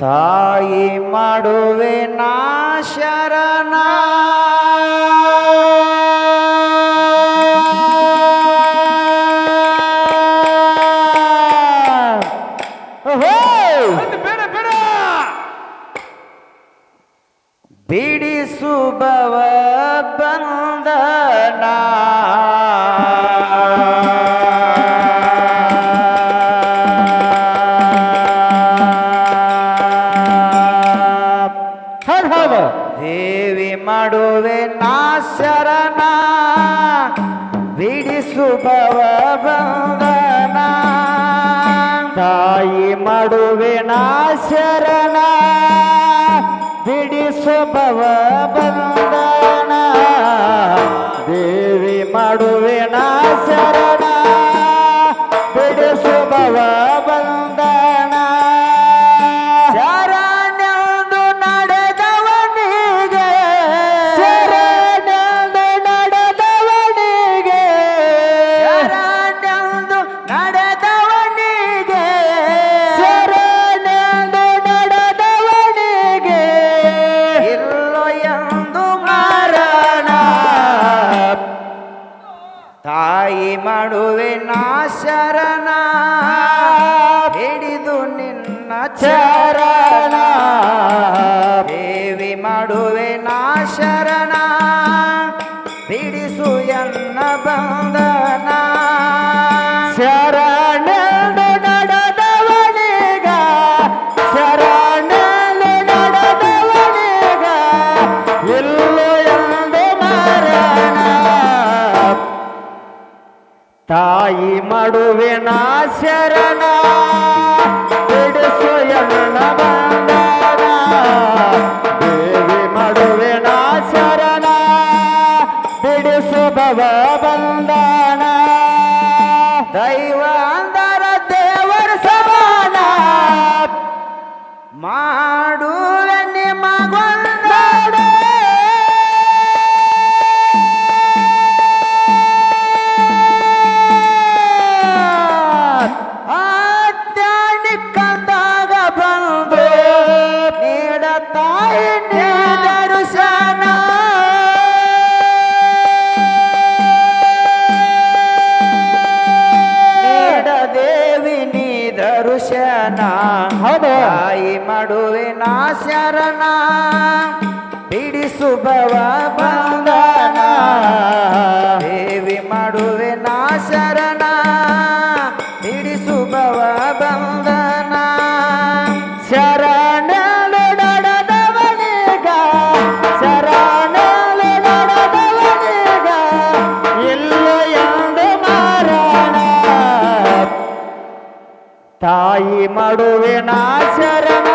ತಾಯಿ ಮಾಡುವೆ ನಾ ಶರಣ ಓಹೋ! ಬೇಡ ಬೇಡ. ಬಿಡಿಸುಬವ ಬಂದನ. ದೇವಿ ಮಾಡುವೆ ನಾ ಶರಣ ಬಿಡಿಸುಬವ ಬಂದನ. ತಾಯಿ ಮಾಡುವೆ ನಾ ಶರಣ ಬಿಡಿಸುಬವ ಬಂದನ. ಶರಣ ಹಿಡಿದು ನಿನ್ನ ಚರಣ ದೇವಿ ಮಾಡುವೆ ನಾ ಶರಣ. ನಾ ಬಿಡಿಸುಬವ ಬಂದನ. ದೇವಿ ಮಾಡುವೆ ನಾ ಶರಣ. ಹಿಡಿಸು ಬಂಧನ ಬಂದನ. ಮಾರಣ ತಾಯಿ ಮಾಡುವೆ ನಾ ಶರಣ.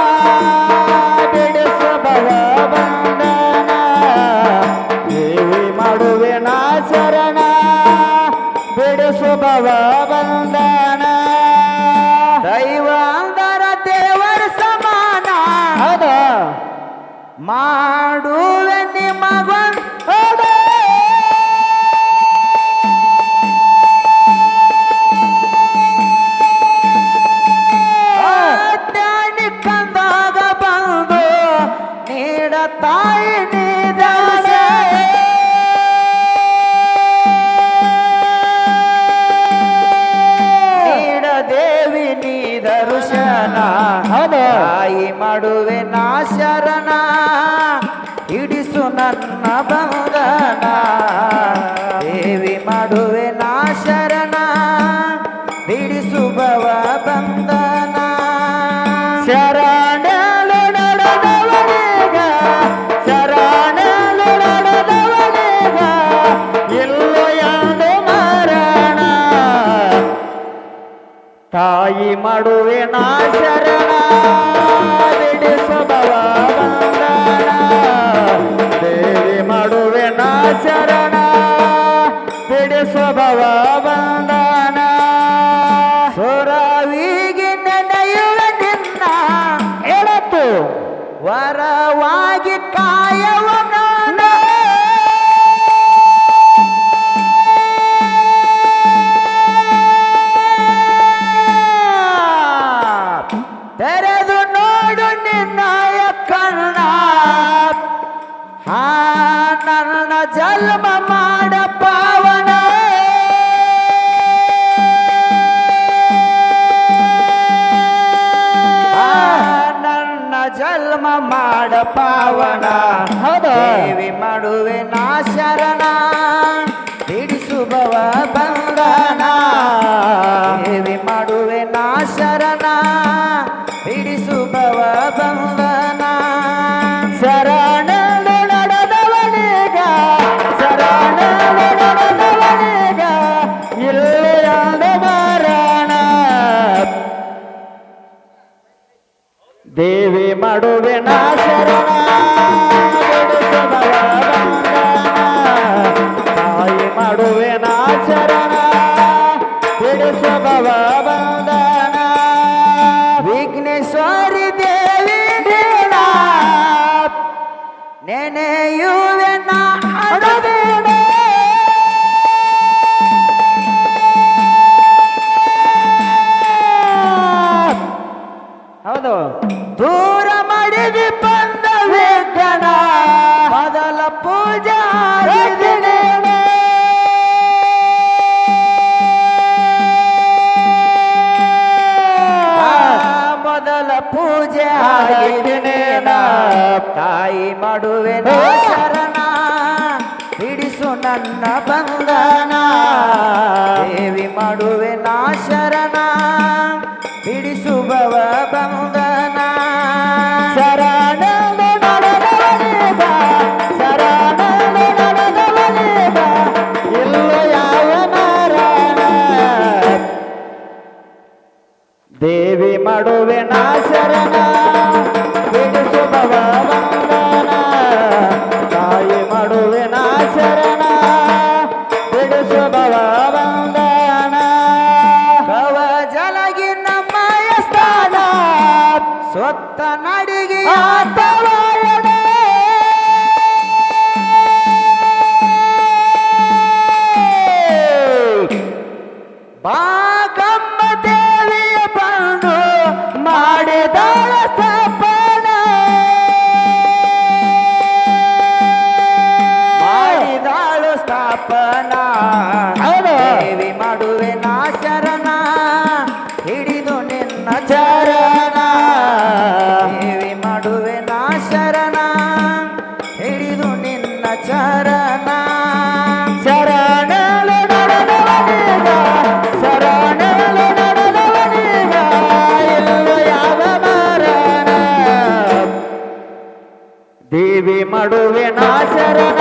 ಮಾಡುವೆ ನಿಮಗೊಂದು ನಾ ಶರಣ ಹಿಡಿಸು ನನ್ನ ಬಂಧನ. ದೇವಿ ಮಾಡುವೆ ನಾ ಶರಣ ಬಿಡಿಸುಬವ ಬಂಧನ ಶರಣ ತಾಯಿ ಮಾಡುವೆ ನಾ ಶರಣ ಶರಣ ಬಿಡಿಸುಬವ ಕಲ್ಮ ಮಾಡ ಪಾವನ. ನನ್ನ ಜನ್ಮ ಮಾಡ ಪಾವನ. ದೇವಿ ಮಾಡುವೆ ನಾ ಶರಣ. ಬಿಡಿಸುಭವ ಬಂಧನ. ದೇವಿ ಮಾಡುವೆ ನಾ ಶರಣ. ದೇವಿ ಮಾಡುವೆ ನಾ ಶರಣ ತಾಯಿ ಮಾಡುವೆ ನಾ ಶರಣ ಬಿಡಿಸಬವ ಬಂದನ ವಿಘ್ನೇಶ್ವರಿ ದೇವಿ ನೆನೆಯು ನನ್ನ ಬಂಧನ. ದೇವಿ ಮಾಡುವೆ ನಾ ಶರಣ. ಬಿಡಿಸುವವ ಬಂಧನ. ಶರಣ ದೇವಿ ಮಾಡುವೆ ನಾ ಶರಣ. ಸೊತ್ತ ನಡಿಗೆ ಬಾಗಮ್ಮ ದೇವಿಯ ಬಂದು ಮಾಡಿದ ಬಿಡುವೆ ಮಾಡುವೆ ನಾ ಶರಣ